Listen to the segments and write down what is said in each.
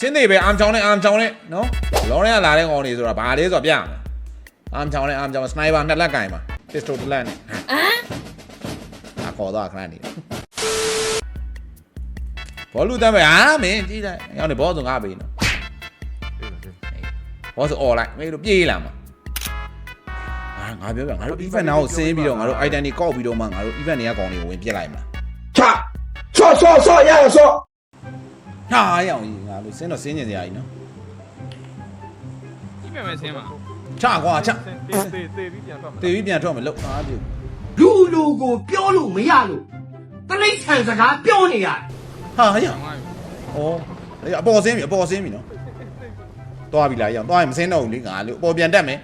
စင်းသေးပဲအာမ်ချောင်းနဲ့အာမ်ချောင်းနဲ့နော်လောထဲကလာတဲ့ကောင်တွေဆိုတာဘာလဲဆိုတော့ပြရမယ်အာမ်ချောင်းနဲ့အာမ်ချောင်းစနိုက်ပါနှစ်လက်ကင်ပါပစ္စတိုတစ်လက်နဲ့ဟမ်အခေါ်တော့ခဏနေဘောလူတမ်းပဲဟာမင်းကြည့်လိုက်ရောက်နေဘောဆိုငါပေးနော်ဘောဆိုអော်လိုက်မင်းတို့ပြေးလာမှာအာငါပြောပြငါတို့ event နာကိုဆင်းပြီးတော့ငါတို့ item တွေကောက်ပြီးတော့မှငါတို့ event တွေကကောင်တွေကိုဝင်ပြစ်လိုက်မှာချဆော့ဆော့ဆော့ရရဆော့ ဟာရအောင်ကြီးငါတို့ဆင်းတော့ဆင်းနေစရာကြီးနော်ဒီပြန်မဲ့ဆင်းမှာချကွာချတေးတေးတေးပြီးပြန်တော့တေးပြီးပြန်ထွက်မယ်လို့အားပြုလူလူကိုပြောလို့မရလို့တလိษံစကားပြောနေရတယ်ဟာရဆောင်းသွားပြီဩအပေါ်ဆင်းပြီအပေါ်ဆင်းပြီနော်သွားပြီလားရအောင်သွားရင်မဆင်းတော့ဘူးလေငါလို့အပေါ်ပြန်တက်မယ်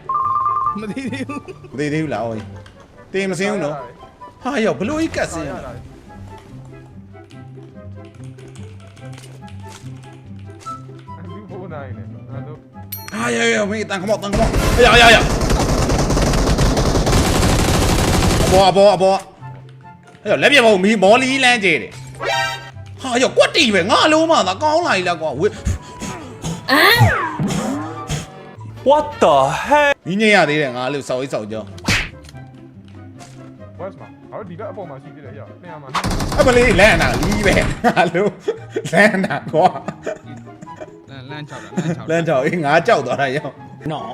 မသိသေးဘူးမသေးသေးဘူးလားဟောတေးမဆင်းဘူးနော်ဟာရဘလို့ကြီးကတ်ဆင်းရ တာလူဖို့နိုင်နေအဲ့တော့ဟာရရမင်းတန်ခမောက်တန်ခမောက်ရရရအပေါ်အပေါ်အပေါ်အဲ့လက်ပြမဟုတ်မီမော်လီလန်းကျဲတယ်ဟာရကွက်တီပဲငါလုံးမသာကောင်းလာ E လားကွာဝေး What the heck မင်းညင်ရသေးတယ်ငါလို့စောက်ရေးစောက်ကြော west မှာအဲ့တော့ဒီဘက်အပေါ်မှာရှိသေးတယ်ရနေရာမှာအမလေးလမ်းနာလီးပဲငါလို့လမ်းနာကွာ လမ်းလမ်းချောက်တာလမ်းချောက်လမ်းကြောက်အေးငါကြောက်သွားတာရောက်နော်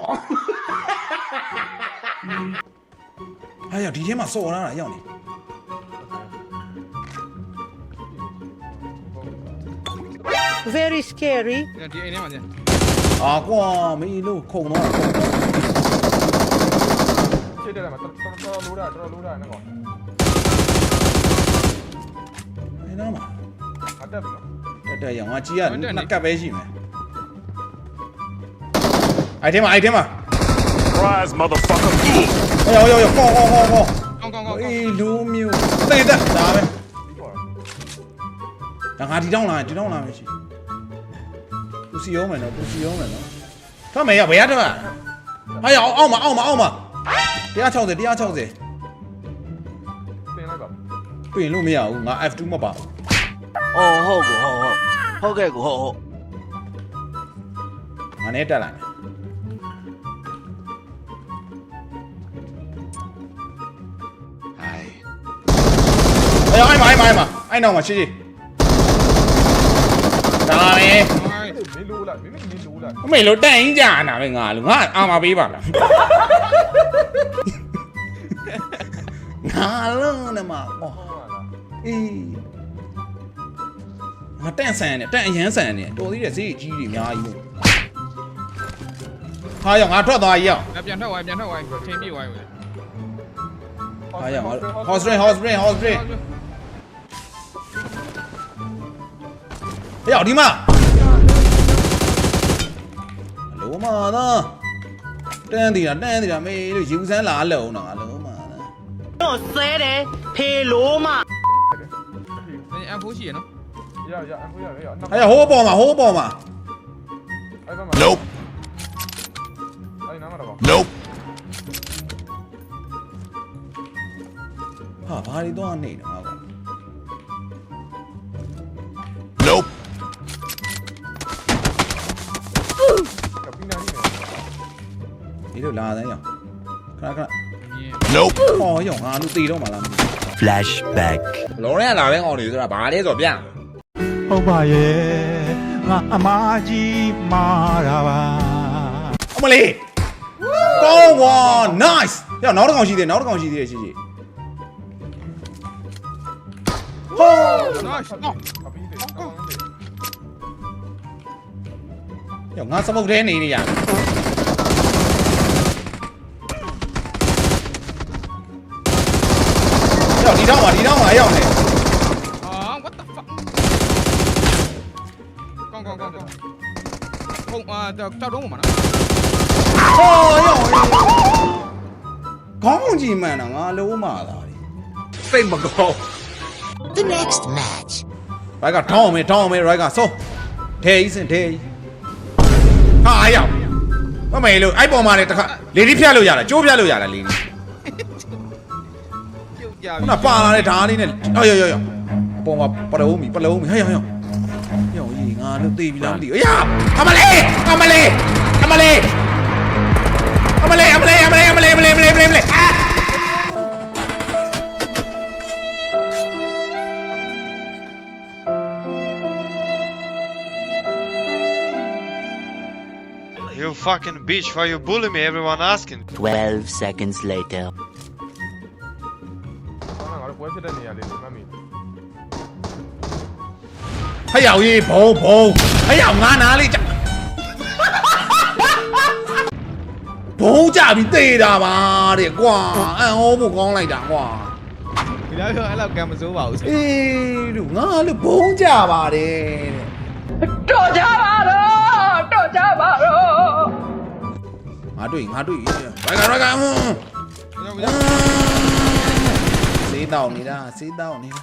ဟာရဒီထဲမှာစော်လာတာရောက်နေ Very scary. ဒီအိမ်ထဲမှာကျန်အာကွာမင်းလို့ခုံတော့ခုံတော့ရှေ့တက်တယ်မှာတော်တော်လိုးတာတော်တော်လိုးတာနဲ့ကောနေတော့မှာအတက်ပြီနော်တက်တက်ရောက်ငါကြီးကနှစ်ကပ်ပဲရှိမယ် အဲ့ထဲမှာအဲ့ထဲမှာ Surprise motherfucker ဟောရောရောဟောဟောဟောဟောကောင်းကောင်းကောင်းအေးလူမျိုးသေတတ်ဒါပဲဒါငါဒီတောင်းလာဒီတောင်းလာမရှိပူစီရောမယ်နော်ပူစီရောမယ်နော်ထွက်မယ်ရဘယ်ရထွက်မှာဟာရအောင်အောင်မအောင်မအောင်မ160 160ပြင်လိုက်ပါပြင်လို့မရဘူးငါ F2 မပါဘူးအော်ဟုတ်ကောဟုတ်ဟုတ်ဟုတ်ကဲ့ကောဟုတ်ဟုတ်ငါနဲ့တက်လာမယ် အေးအိုင်မိုင်မိုင်မိုင်အိုင်နောက်မှာရှိရှိဒါပဲမင်းလိုးလိုက်မင်းမင်းလိုးလိုက်အမေလို့တက်ရင်ကြာနာပဲငါလို့ငါအာမပေးပါလားငါလုံးနဲ့မှာဟောဟုတ်လားအေးငါတန့်ဆန်နေတန့်အရန်ဆန်နေတော်သေးတယ်ဈေးကြီးတွေအများကြီးလို့ဟာရောငါထွက်သွားရအောင်ပြန်ထွက်သွားပြန်ထွက်သွားထင်းပြေးသွားပြီဟာရောငါ hospital hospital hospital ဟေ့အောင်ဒီမှာလုံးမာသာတန်းသေးတာတန်းသေးတာမေးလို့ယူဆန်းလာလုံးတော့လုံးမာသာတော့ဆဲတယ်ဖေလုံးမာနေအန်ဖိုးရှိရနော်ရရအန်ဖိုးရရဟဲ့ဟိုးပေါ်မှာဟိုးပေါ်မှာအဲ့ဘက်မှာ Nope အဲ့နားမှာတော့ Nope ဟာဘာတွေတော့နေတော့ ဒီလိုလာတဲ့ရောခဏခဏ Nope. ဟောရောငါလူတည်တော့မှာလားမသိ Flashback. လောရဲလာတဲ့ကောင်တွေဆိုတာဘာလဲဆိုတော့ပြဟုတ်ပါရဲ့ငါအမကြီးမာတာပါအမလေးကောင်းဝါ nice ရောနောက်တစ်ကောင်ရှိသေးတယ်နောက်တစ်ကောင်ရှိသေးတယ်ရှိရှိဟောနော်ရှောင်းအပီးတယ်ကောင်းတယ်ရောငါစမုတ်ထဲနေနေရရော တော့မှာဒီတော့မှာရောက်နေဟာ what the fuck ကောင်းကောင်းကောင်းကောင်းဟုတ်အာတောက်တော့မှာနော်ဟောရောခေါင်းကြီးမှန်တာငါလုံးမာတာလေစိတ်မကောင်း The next match. ဘိုက်ကထောင်းအောင်မေထောင်းအောင်မေရိုက်ကဆိုထဲကြီးစင်ထဲကြီးဟာအားရောက်မမေလို့အဲ့ပေါ်မှာလေတခါလေဒီဖြတ်လို့ရလားကျိုးဖြတ်လို့ရလားလေဒီ ပြုတ်ကြခုပြီနပါလာတဲ့ဓာတ်လေးနဲ့ဟောရောရောရောအပေါ်မှာပလုံးမီပလုံးမီဟဲ့ဟဲ့ဟဲ့ရောကြီးငါတို့သိပြီလားမသိဘူးအေးအမလေးအမလေးအမလေးအမလေးအမလေးအမလေးအမလေးအမလေးအမလေးအမလေးအာ You fucking bitch, why you bully me? Everyone asking. 12 seconds later. ကောင်းတာငါတို့ပွဲဖြစ်တဲ့နေရာလေးမှတ်မိဖယောက်ကြီးဘုံဘုံဖယောက်ငါနာလေးကြဘုံကြပြီးတေးတာပါတဲ့ကွာအန်ဟောဖို့ကောင်းလိုက်တာကွာဒီလားပြောအဲ့လောက်ကံမစိုးပါဘူးအေးလူငါလည်းဘုံကြပါတယ်တဲ့တော်ကြပါတော့တော်ကြပါတော့ငါတွေ့ငါတွေ့ရိုက်ကန်ရိုက်က န်ဟွန်းရောက်ဟွရောက်န်းစေးတောင်းနေတာစေးတောင်းနေတာ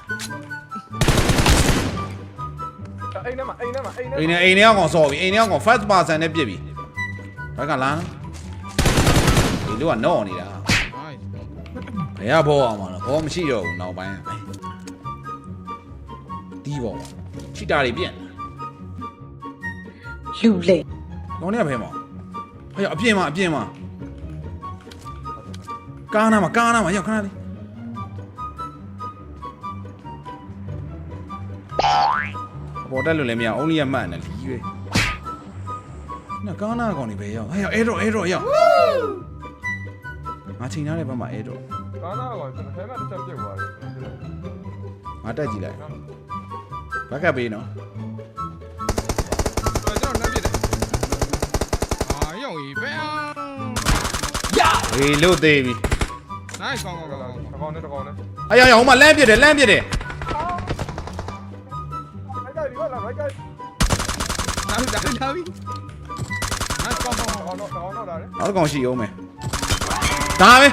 အိမ်ထဲမှာအိမ်ထဲမှာအိမ်ထဲအိမ်နဲ့အိမ်နဲ့ကောင်ဆော့ပြီအိမ်နဲ့ကောင် first person နဲ့ပြစ်ပြီရိုက်ကလာဒီလူကတော့နေတာဟိုင်းဘယ်ကဘောအောင်မလဲဘောမရှိတော့ဘူးနောက်ပိုင်းဒီဘောချီတာတွေပြင့်လူလေကောင်းနေရဖဲမှာဟဲ့အပြင်းမှာအပြင်းမှာကားနာမှာကားနာမှာရောက်ခဏလေး အပေါ်တက်လို့လည်းမရအောင် only ရမှတ်နေလီးပဲနာကားနာကောင်နေပဲရောက်ဟဲ့အဲ့တော့အဲ့တော့ရောက်ငါချိန်ထားတဲ့ဘက်မှာအဲ့တော့ကားနာကောင်ကျွန်တော်ထဲမှာတစ်ချက်ပြုတ်သွားတယ်ငါတက်ကြည့်လိုက်ဘက်ကပေးနော်ကျွန်တော်နှက်ပြတယ်အာရောက်ပြီဘယ်အောင်ဟေးလို့သေးပြီနိုင်ကောင်းကောင်းတကောင်းကောင်နဲ့တကောင်နဲ့အယောင်ဟိုမှာလမ်းပြစ်တယ်လမ်းပြစ်တယ် လာပြီလာပြီလာပြီနိုင်ကောင်းကောင်းတကောင်တော့တကောင်တော့လာတယ်နောက်တစ်ကောင်ရှိအောင်မယ်ဒါပဲ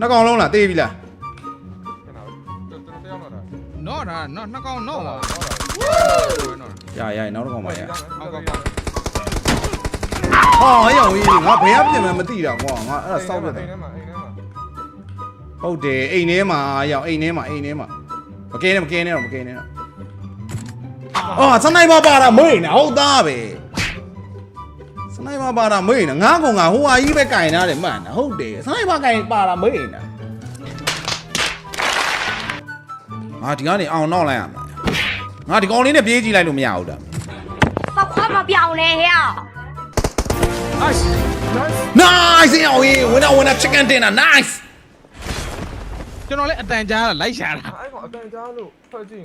နှစ်ကောင်လုံးလားတေးပြီလားကျွန်တော်ကျွန်တော်တယောက်တော့လာနော်ဒါနော်နှစ်ကောင်းနော်ပါဟုတ်လားနော်ရရနောက်တစ်ကောင်ပါရဟုတ်ကဲ့ဟာအယောင်ကြီးငါဘယ်ကပြင်မှမသိတာကွာငါအဲ့ဒါစောက်ပြတယ်အိမ်ထဲမှာအိမ်ထဲမှာဟုတ်တယ်အိမ်ထဲမှာအယောင်အိမ်ထဲမှာအိမ်ထဲမှာမကဲနဲ့မကဲနဲ့တော့မကဲနဲ့တော့ အော်စနိုက်ပါပါတာမွေးနေဟုတ်သားပဲစနိုက်ပါပါတာမွေးနေငါကောင်ငါဟိုဟာကြီးပဲကင်ထားတယ်မှန်တာဟုတ်တယ်စနိုက်ပါကင်ပါတာမွေးနေတာငါဒီကနေအောင်နောက်လိုက်ရမှာငါဒီကောင်လေးနဲ့ပြေးကြည့်လိုက်လို့မရဘူးတာဘာခွာမပြောင်းလဲဟဲ့ nice အောင်ရေး winner winner chicken dinner nice ကျွန်တော်လည်းအတန်ကြားလိုက်ရှာတာအဲ့ကောင်အတန်ကြားလို့ထွက်ကြည့်